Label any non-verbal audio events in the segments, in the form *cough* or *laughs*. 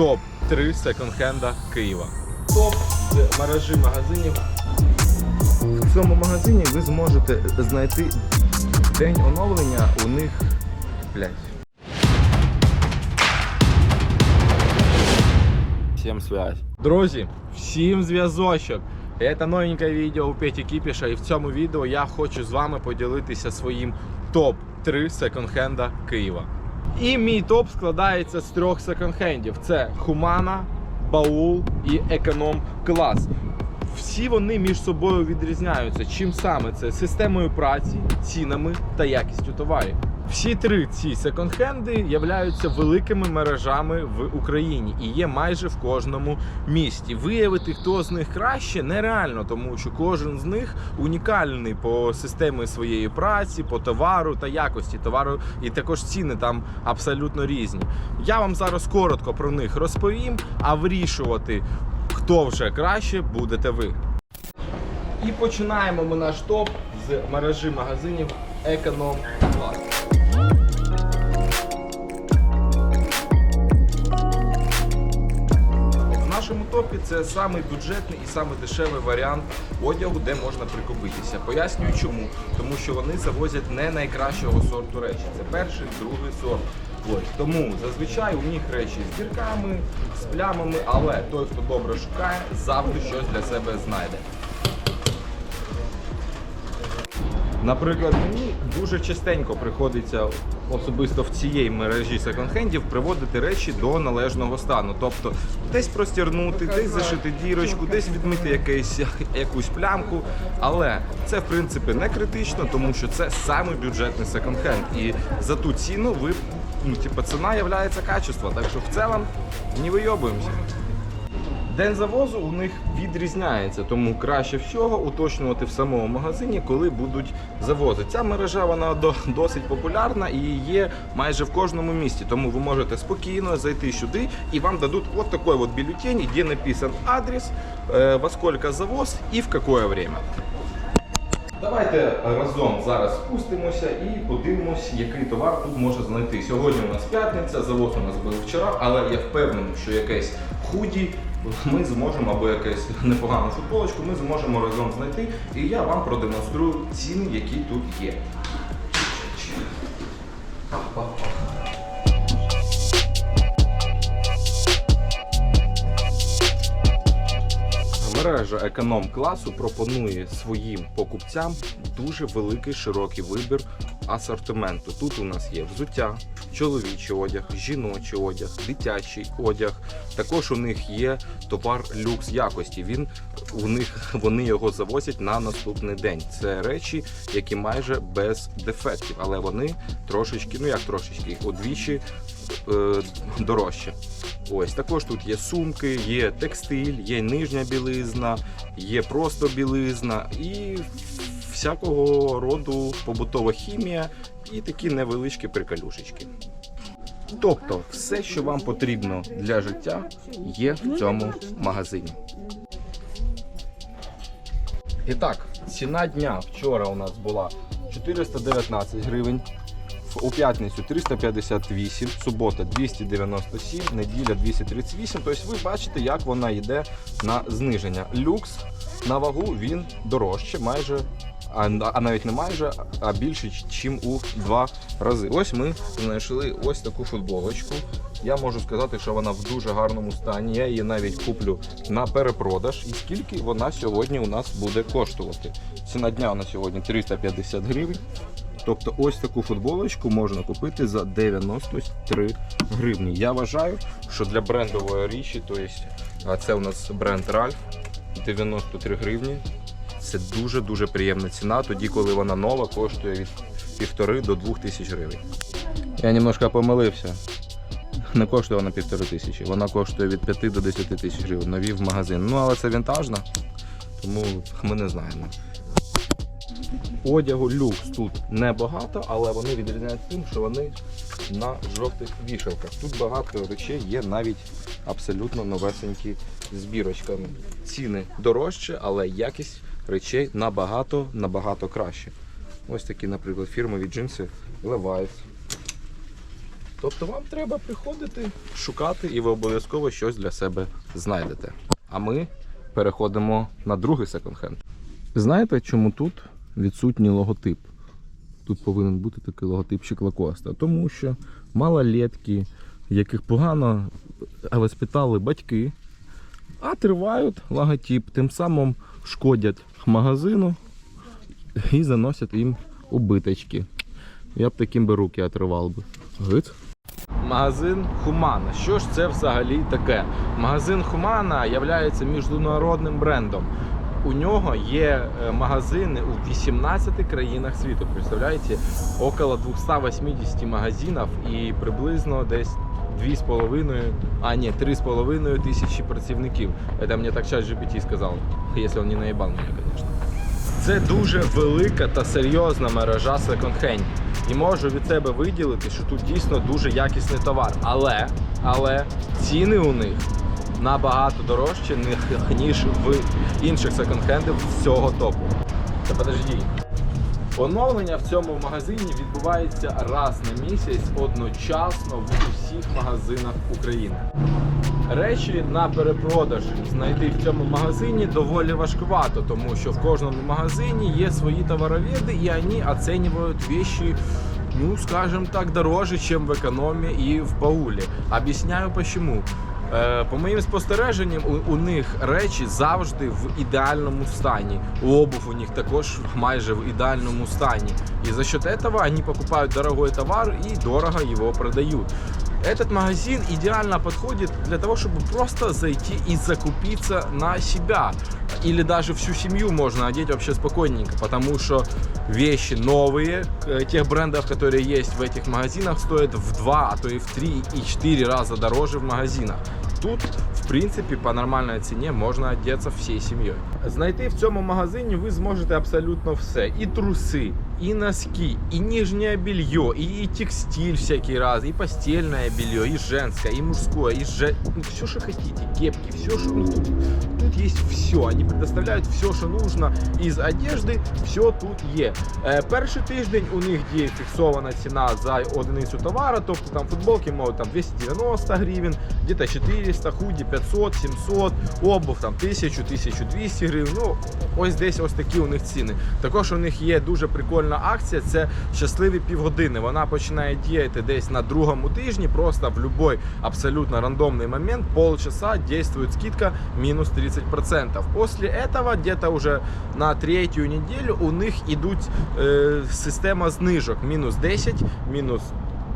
топ-3 секонд-хенда Києва. Топ з мережі магазинів. В цьому магазині ви зможете знайти день оновлення у них. Блять. Всім связь. Друзі, всім зв'язочок. Це новеньке відео у Петі Кіпіша, і в цьому відео я хочу з вами поділитися своїм топ-3 секонд-хенда Києва. І мій топ складається з трьох секонд-хендів: це Humana, Баул і Економ Клас. Всі вони між собою відрізняються. Чим саме це системою праці, цінами та якістю товарів. Всі три ці секонд-хенди являються великими мережами в Україні і є майже в кожному місті. Виявити, хто з них краще, нереально, тому що кожен з них унікальний по системі своєї праці, по товару та якості товару, і також ціни там абсолютно різні. Я вам зараз коротко про них розповім, а вирішувати, хто вже краще, будете ви. І починаємо ми наш топ з мережі магазинів Економ Клас. Нашому топі це самий бюджетний і самий дешевий варіант одягу, де можна прикупитися. Пояснюю чому. Тому що вони завозять не найкращого сорту речі. Це перший, другий сорт. Ось тому зазвичай у них речі з дірками, з плямами, але той, хто добре шукає, завжди щось для себе знайде. Наприклад, мені дуже частенько приходиться особисто в цієї мережі секонд-хендів приводити речі до належного стану. Тобто десь простірнути, десь зашити дірочку, десь відмити якийсь, *laughs* якусь плямку. Але це в принципі не критично, тому що це саме бюджетний секонд-хенд. І за ту ціну ви, ну, типу, ціна є качество. Так що в цілому не вийобуємося. День завозу у них відрізняється, тому краще всього уточнювати в самому магазині, коли будуть завози. Ця мережа вона досить популярна і є майже в кожному місті. Тому ви можете спокійно зайти сюди і вам дадуть от такой вот бюллетень, де написан адрес, е, во сколько завоз і в какое время. Давайте разом зараз спустимося і подивимося, який товар тут може знайти. Сьогодні у нас п'ятниця, завоз у нас був вчора, але я впевнений, що якесь худі ми зможемо або якусь непогану футболочку ми зможемо разом знайти. І я вам продемонструю ціни, які тут є. Мережа економ класу пропонує своїм покупцям дуже великий широкий вибір асортименту. Тут у нас є взуття, чоловічий одяг, жіночий одяг, дитячий одяг. Також у них є товар люкс якості. Він у них *laughs* вони його завозять на наступний день. Це речі, які майже без дефектів, але вони трошечки, ну як трошечки, удвічі е, дорожче. Ось також тут є сумки, є текстиль, є нижня білизна, є просто білизна і всякого роду побутова хімія і такі невеличкі приколюшечки. Тобто, все, що вам потрібно для життя, є в цьому магазині. І так, ціна дня вчора у нас була 419 гривень. У п'ятницю 358, субота 297, неділя 238. Тобто ви бачите, як вона йде на зниження. Люкс на вагу він дорожче, майже, а, а навіть не майже, а більше, ніж у два рази. Ось ми знайшли ось таку футболочку. Я можу сказати, що вона в дуже гарному стані. Я її навіть куплю на перепродаж. І скільки вона сьогодні у нас буде коштувати? Ціна дня на сьогодні 350 гривень. Тобто ось таку футболочку можна купити за 93 гривні. Я вважаю, що для брендової річі, то есть, це у нас бренд Ralph, 93 гривні. Це дуже-дуже приємна ціна, тоді, коли вона нова, коштує від півтори до двох тисяч гривень. Я немножко помилився. Не коштує вона півтори тисячі, вона коштує від 5 до 10 тисяч гривень. Нові в магазин. Ну, але це вінтажна, тому ми не знаємо. Одягу люкс тут небагато, але вони відрізняють тим, що вони на жовтих вішалках. Тут багато речей є навіть абсолютно новесенькі з бірочками. Ціни дорожче, але якість речей набагато набагато краще. Ось такі, наприклад, фірмові джинси Levi's. Тобто вам треба приходити, шукати, і ви обов'язково щось для себе знайдете. А ми переходимо на другий секонд-хенд. Знаєте, чому тут відсутній логотип? Тут повинен бути такий логотипчик Лакоста, тому що малолетки, яких погано воспитали батьки, а тривають логотип, тим самим шкодять магазину і заносять їм убиточки. Я б таким би руки отривав би. Магазин Хумана. Що ж це взагалі таке? Магазин Хумана є міжнародним брендом. У нього є е, магазини у 18 країнах світу. Представляєте, около 280 магазинів і приблизно десь 2,5, а ні, 3,5 тисячі працівників. Це мені так чат GPT сказав, якщо він не наїбав мене, звісно. Це дуже велика та серйозна мережа секонд-хендів. І можу від себе виділити, що тут дійсно дуже якісний товар. Але, але ціни у них набагато дорожчі, ні- ніж в інших секонд-хендів з цього топу. Та подожди. Оновлення в цьому магазині відбувається раз на місяць одночасно в усіх магазинах України. Речі на перепродаж знайти в цьому магазині доволі важкувато, тому що в кожному магазині є свої товароведи, і вони оцінюють вещи, ну, скажем так, дороже, чем в економі і в баулі. Об'ясняю почему. Е, По моїм спостереженням, у, у них речі завжди в ідеальному стані. Обув у них також майже в ідеальному стані. І за счет этого они покупают дорогой товар и дорого его продают. Этот магазин идеально подходит для того, чтобы просто зайти и закупиться на себя. Или даже всю семью можно одеть вообще спокойненько, потому что вещи новые, э, тех брендов, которые есть в этих магазинах, стоят в два, а то и в три и четыре раза дороже в магазинах. Тут, в принципі, по нормальній ціні можна одягатися всією сім'єю. Знайти в цьому магазині ви зможете абсолютно все: і труси, і носки, і нижнє белье, і, і текстиль всякий раз, і постельное белье, і женское, і мужское, і же... ну, все, що хотите, кепки, все, що ну, есть все. Они предоставляють все, що нужно із одежди, все тут є. Е, перший тиждень у них діє фіксована ціна за одиницю товару, тобто там футболки можуть там 290 гривень, где-то 400, худі 500, 700, обув там 1000, 1200 гривень. Ну, ось десь ось такі у них ціни. Також у них є дуже прикольна акція, це щасливі півгодини. Вона починає діяти десь на другому тижні, просто в будь-який абсолютно рандомний момент, полчаса действует скидка минус 30%. После этого где-то уже на третью неделю у них идут э, система знижок мінус 10, мінус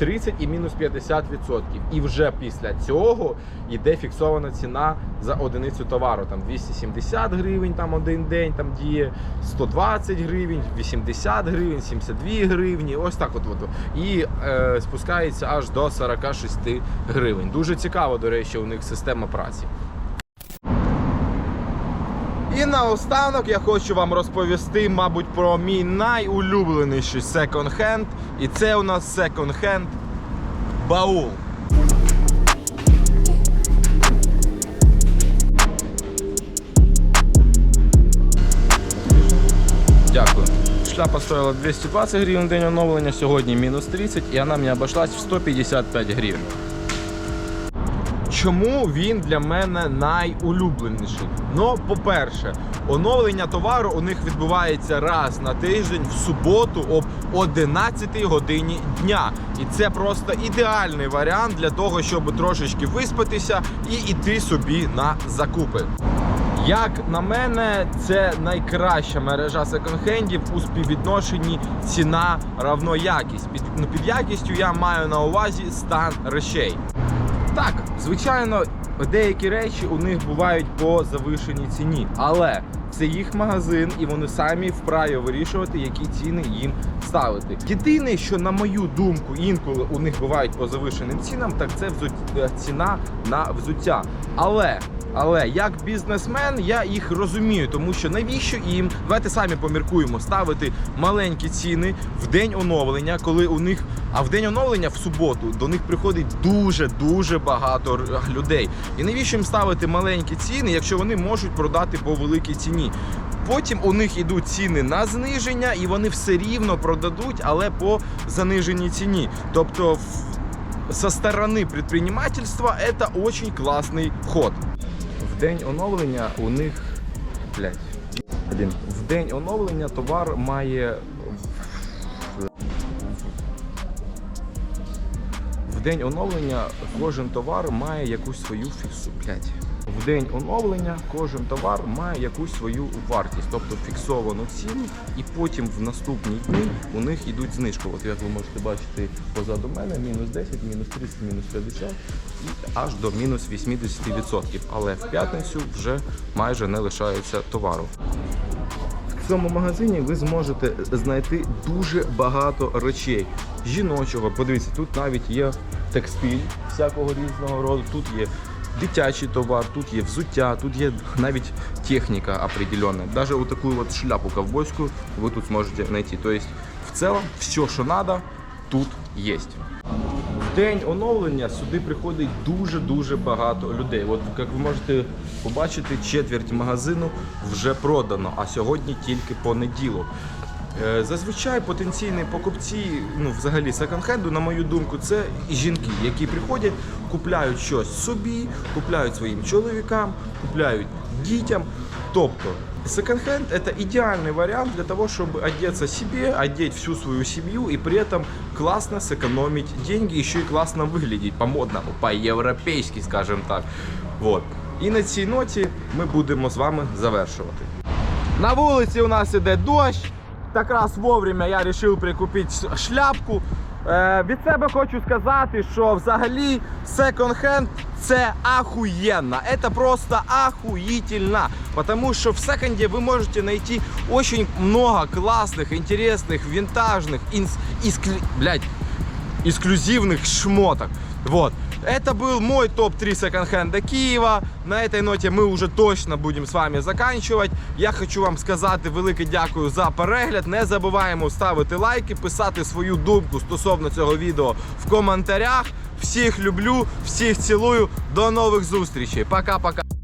30 і мінус 50%. І вже після цього йде фіксована ціна за одиницю товару. Там 270 гривень там один день там діє, 120 гривень, 80 гривень, 72 гривні. Ось так от. от. І е, спускається аж до 46 гривень. Дуже цікаво, до речі, у них система праці. Наостанок я хочу вам розповісти, мабуть, про мій найулюбленіший секонд-хенд. І це у нас секонд-хенд баул. Дякую. Шляпа стоїла 220 гривень день оновлення, сьогодні мінус 30 і вона мені обійшлась в 155 гривень. Чому він для мене найулюбленіший? Ну, по-перше, оновлення товару у них відбувається раз на тиждень в суботу об 11 годині дня. І це просто ідеальний варіант для того, щоб трошечки виспатися і йти собі на закупи. Як на мене, це найкраща мережа секонд-хендів у співвідношенні ціна равно якість. Під, ну, під якістю я маю на увазі стан речей. Так, звичайно, деякі речі у них бувають по завишеній ціні, але це їх магазин, і вони самі вправі вирішувати, які ціни їм ставити. Єдине, що на мою думку, інколи у них бувають по завишеним цінам, так це е, ціна на взуття. Але але як бізнесмен я їх розумію, тому що навіщо їм давайте самі поміркуємо ставити маленькі ціни в день оновлення, коли у них а в день оновлення в суботу до них приходить дуже дуже багато людей. І навіщо їм ставити маленькі ціни, якщо вони можуть продати по великій ціні? Потім у них йдуть ціни на зниження, і вони все рівно продадуть, але по заниженій ціні. Тобто в со стороны предпринимательства это очень классный ход. В день оновлення у них блядь, один. В день оновлення товар має В день оновлення кожен товар має якусь свою фіксу. Блядь. В день оновлення кожен товар має якусь свою вартість, тобто фіксовану ціну, і потім в наступні дні у них йдуть знижки. От як ви можете бачити позаду мене, мінус 10, мінус 30, мінус 50 і аж до мінус 80%. Але в п'ятницю вже майже не лишається товару. В цьому магазині ви зможете знайти дуже багато речей жіночого. Подивіться, тут навіть є текстиль всякого різного роду, тут є дитячий товар, тут є взуття, тут є навіть техніка определенна. Даже вот такую вот шляпу ковбойську ви тут зможете знайти. Тобто, в цілому, все, що треба, тут є. В день оновлення сюди приходить дуже-дуже багато людей. От як ви можете побачити, четверть магазину вже продано, а сьогодні тільки понеділок. Е, Зазвичай потенційні покупці, ну взагалі секонд-хенду, на мою думку, це жінки, які приходять, купляють щось собі, купляють своїм чоловікам, купляють дітям. Тобто секонд-хенд – это идеальный вариант для того, чтобы одеться себе, одеть всю свою семью и при этом классно сэкономить деньги, еще и классно выглядеть по-модному, по-європейськи, скажем так. Вот. І на цій ноті ми будемо з вами завершувати. На вулиці у нас іде дощ. Якраз вовремя я вирішив прикупити шляпку. Е, від себе хочу сказати, що взагалі секонд-хенд це ахуєнно. Це просто ахуїтельно. Потому що в секонді ви можете знайти очень много классных, интересных, винтажных, инс, искли- блядь, эксклюзивных шмоток. Вот. Это был мой топ-3 секонд-хенда Киева. На этой ноте мы уже точно будем с вами заканчивать. Я хочу вам сказати велике дякую за перегляд. Не забуваємо ставити лайки, писати свою думку стосовно цього відео в коментарях. Всіх люблю, всіх цілую. До нових зустрічей. Пока-пока.